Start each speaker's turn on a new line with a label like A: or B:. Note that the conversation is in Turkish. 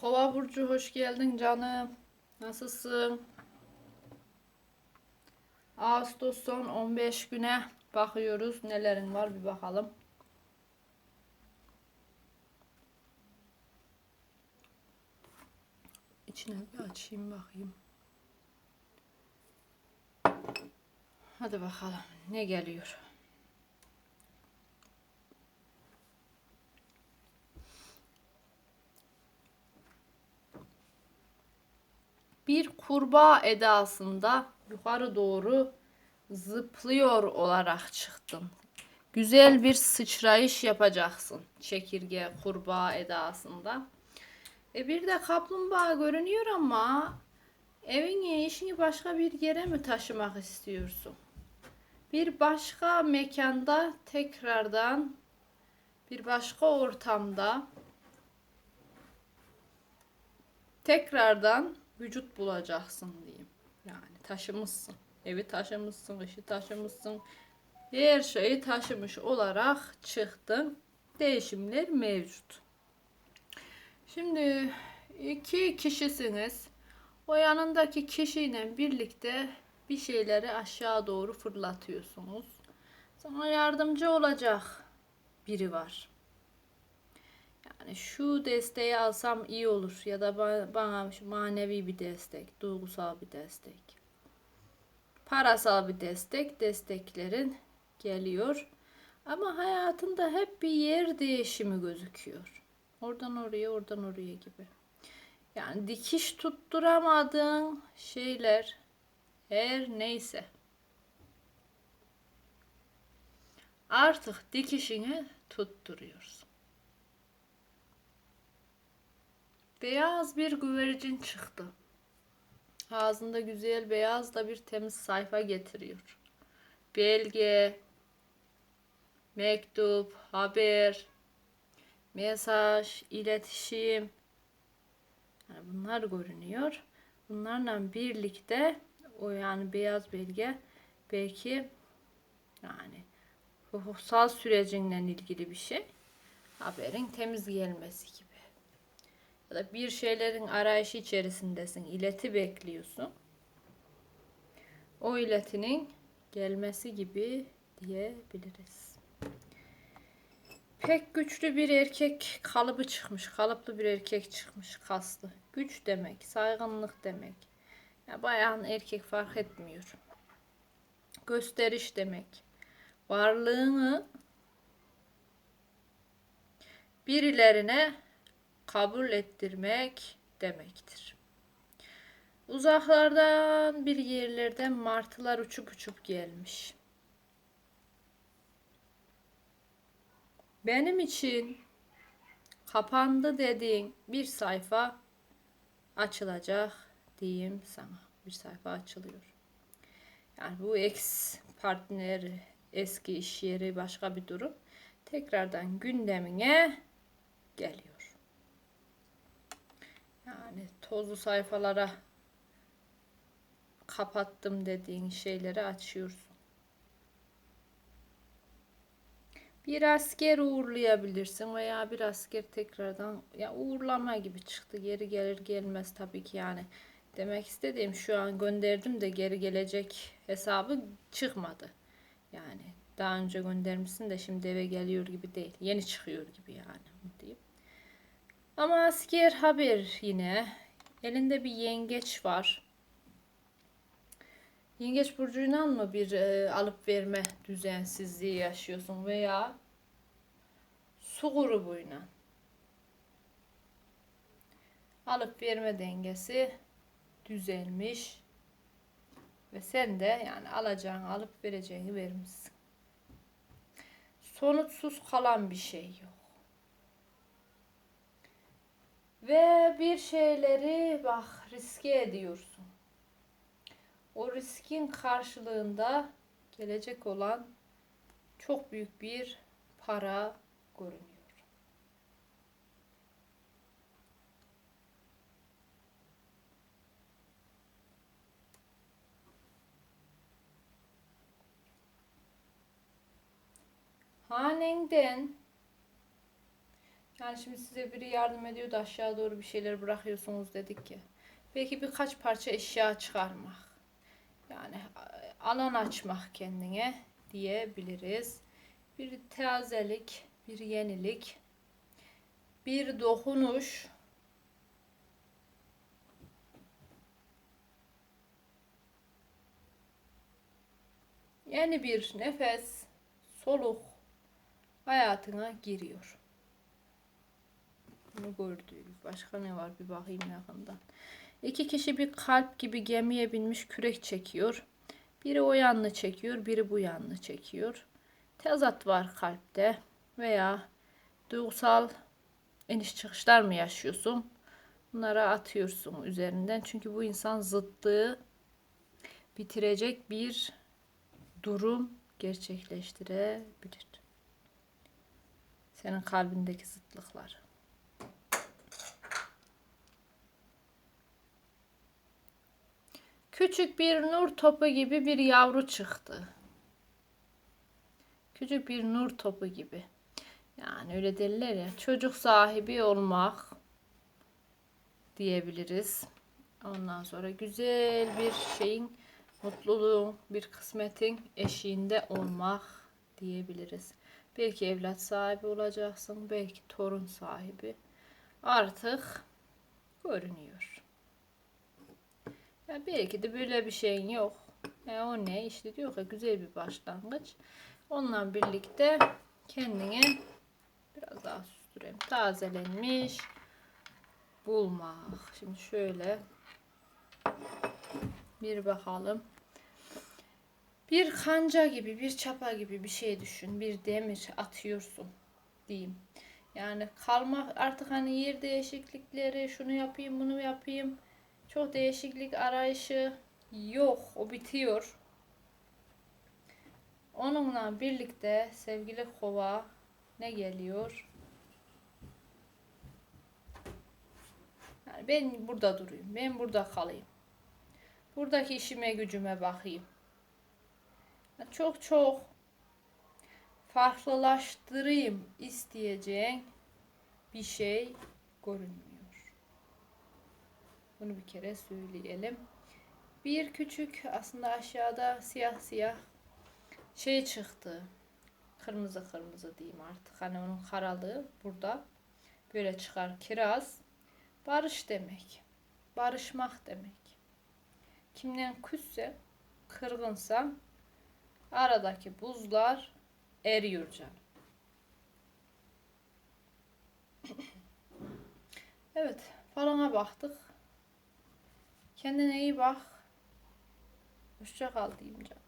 A: Kova Burcu hoş geldin canım. Nasılsın? Ağustos son 15 güne bakıyoruz. Nelerin var bir bakalım. İçine bir açayım bakayım. Hadi bakalım ne geliyor. Bir kurbağa edasında yukarı doğru zıplıyor olarak çıktın. Güzel bir sıçrayış yapacaksın çekirge kurbağa edasında. E bir de kaplumbağa görünüyor ama evini işini başka bir yere mi taşımak istiyorsun? Bir başka mekanda tekrardan bir başka ortamda tekrardan vücut bulacaksın diyeyim. Yani taşımışsın. Evi taşımışsın, işi taşımışsın. Her şeyi taşımış olarak çıktın. Değişimler mevcut. Şimdi iki kişisiniz. O yanındaki kişiyle birlikte bir şeyleri aşağı doğru fırlatıyorsunuz. Sana yardımcı olacak biri var. Yani şu desteği alsam iyi olur ya da ba- bana manevi bir destek, duygusal bir destek. Parasal bir destek, desteklerin geliyor. Ama hayatında hep bir yer değişimi gözüküyor. Oradan oraya, oradan oraya gibi. Yani dikiş tutturamadığın şeyler her neyse. Artık dikişini tutturuyorsun. Beyaz bir güvercin çıktı. Ağzında güzel beyaz da bir temiz sayfa getiriyor. Belge, mektup, haber, mesaj, iletişim. Yani bunlar görünüyor. Bunlarla birlikte o yani beyaz belge belki yani hukuksal sürecinle ilgili bir şey. Haberin temiz gelmesi gibi ya da bir şeylerin arayışı içerisindesin, ileti bekliyorsun. O iletinin gelmesi gibi diyebiliriz. Pek güçlü bir erkek kalıbı çıkmış, kalıplı bir erkek çıkmış, kaslı. Güç demek, saygınlık demek. Ya bayan erkek fark etmiyor. Gösteriş demek. Varlığını birilerine kabul ettirmek demektir. Uzaklardan bir yerlerden martılar uçup uçup gelmiş. Benim için kapandı dediğin bir sayfa açılacak diyeyim sana. Bir sayfa açılıyor. Yani bu ex partner, eski iş yeri başka bir durum tekrardan gündemine geliyor. Yani tozlu sayfalara kapattım dediğin şeyleri açıyorsun. Bir asker uğurlayabilirsin veya bir asker tekrardan ya uğurlama gibi çıktı. Geri gelir gelmez tabii ki yani. Demek istediğim şu an gönderdim de geri gelecek hesabı çıkmadı. Yani daha önce göndermişsin de şimdi eve geliyor gibi değil. Yeni çıkıyor gibi yani diyeyim. Ama asker haber yine. Elinde bir yengeç var. Yengeç burcuyla mı bir e, alıp verme düzensizliği yaşıyorsun veya su grubuyla alıp verme dengesi düzelmiş ve sen de yani alacağını alıp vereceğini vermişsin. Sonuçsuz kalan bir şey yok. Ve bir şeyleri bak riske ediyorsun. O riskin karşılığında gelecek olan çok büyük bir para görünüyor. Hanenden Yani şimdi size biri yardım ediyor da aşağı doğru bir şeyler bırakıyorsunuz dedik ya. Belki birkaç parça eşya çıkarmak. Yani alan açmak kendine diyebiliriz. Bir tazelik, bir yenilik, bir dokunuş. Yeni bir nefes, soluk hayatına giriyor. Bunu gördük. Başka ne var bir bakayım yakından. İki kişi bir kalp gibi gemiye binmiş kürek çekiyor. Biri o yanını çekiyor, biri bu yanını çekiyor. Tezat var kalpte veya duygusal iniş çıkışlar mı yaşıyorsun? Bunlara atıyorsun üzerinden. Çünkü bu insan zıttığı bitirecek bir durum gerçekleştirebilir. Senin kalbindeki zıtlıklar. Küçük bir nur topu gibi bir yavru çıktı. Küçük bir nur topu gibi. Yani öyle derler ya çocuk sahibi olmak diyebiliriz. Ondan sonra güzel bir şeyin mutluluğun bir kısmetin eşiğinde olmak diyebiliriz. Belki evlat sahibi olacaksın, belki torun sahibi. Artık görünüyor. Ya belki de böyle bir şeyin yok. E o ne? İşte diyor ki güzel bir başlangıç. Onunla birlikte kendine biraz daha süstüreyim. Tazelenmiş bulmak. Şimdi şöyle bir bakalım. Bir kanca gibi, bir çapa gibi bir şey düşün. Bir demir atıyorsun diyeyim. Yani kalmak artık hani yer değişiklikleri, şunu yapayım, bunu yapayım. Çok değişiklik arayışı yok. O bitiyor. Onunla birlikte sevgili kova ne geliyor? Yani ben burada durayım. Ben burada kalayım. Buradaki işime gücüme bakayım. Çok çok farklılaştırayım isteyeceğin bir şey görünmüyor. Bunu bir kere söyleyelim. Bir küçük aslında aşağıda siyah siyah şey çıktı. Kırmızı kırmızı diyeyim artık. Hani onun karalığı burada böyle çıkar. Kiraz barış demek. Barışmak demek. Kimden küsse, kırgınsa aradaki buzlar eriyor canım. Evet, falana baktık. Kendine iyi bak. Hoşça kal diyeyim canım.